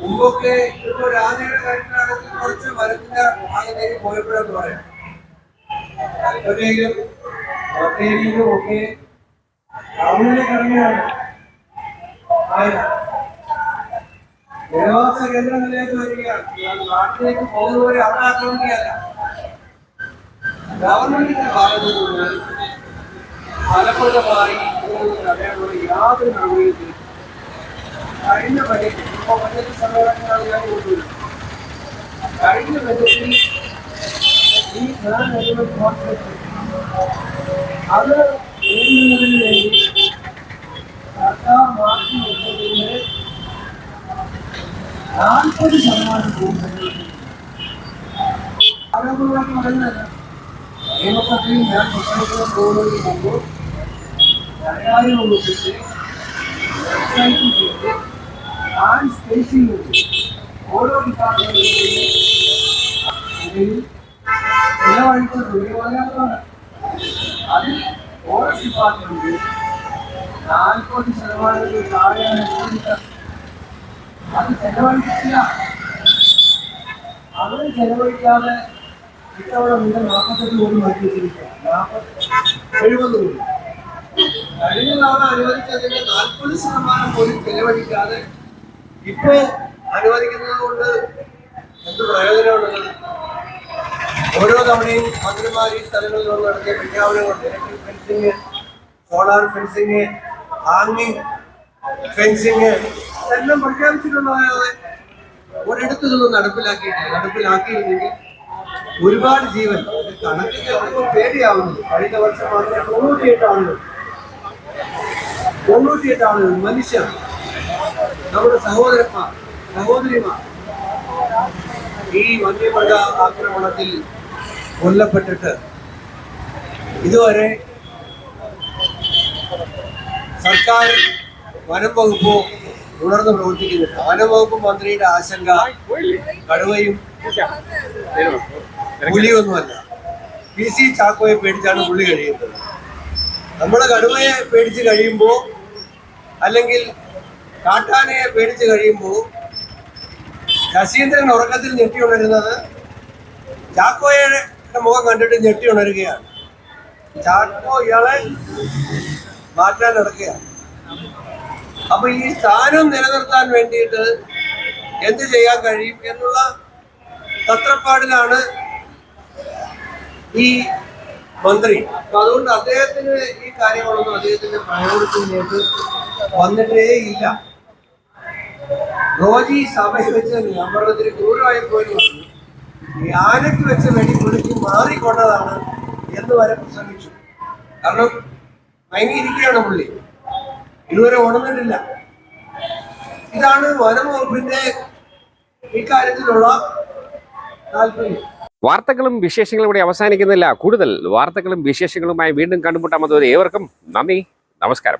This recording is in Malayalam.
മുമ്പൊക്കെ ഇപ്പൊ രാജയുടെ കാര്യത്തിലാണെങ്കിൽ കുറച്ച് മരത്തിന്റെ ഭാഗത്തേക്ക് പോയപ്പോഴെന്ന് പറയാം. ഒക്കെ ജനവാസ കേന്ദ്രങ്ങളിലേക്ക് വരികയാണ്. നാട്ടിലേക്ക് പോകുന്നവരെ അവിടെ ഗവൺമെന്റിന്റെ ഭാഗത്തു നിന്ന് ഫലപ്രദമായി യാതൊരു നടപടിയും കഴിഞ്ഞ ബജറ്റിൽ ഇപ്പൊ ബജറ്റ് സമ്മേളനങ്ങളെല്ലാം ഞാൻ കൊണ്ടുവരുന്നത് കഴിഞ്ഞ ബജറ്റിൽ ഈ ഞാൻ ഒരു കോൺട്രാക്ട് അത് നേടുന്നതിന് വേണ്ടി സർക്കാർ മാറ്റി വെച്ചതിന് നാൽപ്പത് ശതമാനം കൂടുതൽ ആരോഗ്യമായിട്ട് പറയുന്നതല്ല നിയമസഭയിൽ ഞാൻ പ്രശ്നങ്ങളും പോകുന്നതിന് മുമ്പ് ധനകാര്യ വകുപ്പിന്റെ വെബ്സൈറ്റ് ചെയ്ത്. ഞാൻ സ്പേസിംഗ് ഓരോ ഡിപ്പാർട്ട്മെന്റിന്റെയും ഇതിൽ ചിലവഴിച്ച ദുര്യോധനമാണ് അതിൽ ഓരോ ഡിപ്പാർട്ട്മെന്റ് നാൽപ്പത് ശതമാനത്തിൽ താഴെയാണ്. അത് ചെലവഴിക്കില്ല അത് ചെലവഴിക്കാതെ ഇത്തവണ നിങ്ങൾ നാൽപ്പത്തെട്ട് കോടി മാറ്റി വെച്ചിരിക്കുക നാൽപ്പത്തി എഴുപത് കോടി. കഴിഞ്ഞ തവണ അനുവദിച്ചതിന്റെ നാൽപ്പത് ശതമാനം പോലും ചെലവഴിക്കാതെ ഇപ്പോ അനുവദിക്കുന്നത് കൊണ്ട് എന്ത് പ്രയോജനമുള്ളത്? ഓരോ തവണയും മന്ത്രിമാർ ഈ സ്ഥലങ്ങളിൽ നിന്ന് നടത്തിയ വിജ്ഞാപനങ്ങൾ ഇലക്ട്രിക് ഫെൻസിങ് സോളാർ ഫെൻസിങ് ഹാങ്ങിങ് ഫെൻസിങ് എല്ലാം പ്രഖ്യാപിച്ചിട്ടുള്ളതായത് ഒരിടത്തു നിന്നും നടപ്പിലാക്കിയിട്ടില്ല. നടപ്പിലാക്കിയിരുന്നെങ്കിൽ ഒരുപാട് ജീവൻ കണക്കിന് കണക്ക് കേൾക്കുമ്പോൾ പേടിയാവുന്നു. കഴിഞ്ഞ വർഷം മാത്രമേ തൊണ്ണൂറ്റിയെട്ട് ആളുകൾ തൊണ്ണൂറ്റിയെട്ട് ആളുകൾ മനുഷ്യർ നമ്മുടെ സഹോദരന്മാർ സഹോദരിമാർ ഈ വന്യമൃഗ ആക്രമണത്തിൽ കൊല്ലപ്പെട്ടിട്ട് ഇതുവരെ സർക്കാർ വനം വകുപ്പോ തുടർന്ന് പ്രവർത്തിക്കുന്നില്ല. വനം വകുപ്പ് മന്ത്രിയുടെ ആശങ്ക കടുവയും പുലിയൊന്നുമല്ല. പി സി ചാക്കോയെ പേടിച്ചാണ് പുള്ളി കഴിയുന്നത്. നമ്മൾ കടുവയെ പേടിച്ച് കഴിയുമ്പോൾ അല്ലെങ്കിൽ കാട്ടാനയെ പേടിച്ച് കഴിയുമ്പോൾ ശശീന്ദ്രൻ ഉറക്കത്തിൽ ഞെട്ടി ഉണരുന്നത് ചാക്കോയുടെ മുഖം കണ്ടിട്ട് ഞെട്ടി ഉണരുകയാണ്. ചാക്കോ ഇയാളെ മാറ്റാൻ നടക്കുകയാണ്. അപ്പൊ ഈ സ്ഥാനം നിലനിർത്താൻ വേണ്ടിയിട്ട് എന്ത് ചെയ്യാൻ കഴിയും എന്നുള്ള തത്രപ്പാടിലാണ് ഈ മന്ത്രി. അപ്പൊ അതുകൊണ്ട് അദ്ദേഹത്തിന് ഈ കാര്യങ്ങളൊന്നും അദ്ദേഹത്തിന്റെ പ്രയോറിറ്റിയിലേക്ക് വന്നിട്ടേ ഇല്ല. റോജി സഭയിൽ വെച്ച് ഞാൻ പറഞ്ഞതിന് ക്രൂരമായി പോയി പറഞ്ഞു ആനയ്ക്ക് വെച്ച് വെടി പുള്ളിക്ക് മാറിക്കൊണ്ടതാണ് എന്ന് വരെ പ്രസംഗിച്ചു. കാരണം മയങ്ങിയിരിക്കുകയാണ് പുള്ളി. ഇതുവരെ ഉണർന്നിട്ടില്ല ഇതാണ് വനം ഇക്കാര്യത്തിലുള്ള താല്പര്യം. വാർത്തകളും വിശേഷങ്ങളും ഇവിടെ അവസാനിക്കുന്നില്ല. കൂടുതൽ വാർത്തകളും വിശേഷങ്ങളുമായി വീണ്ടും കണ്ടുമുട്ടാമത് ഏവർക്കും നന്ദി. നമസ്കാരം.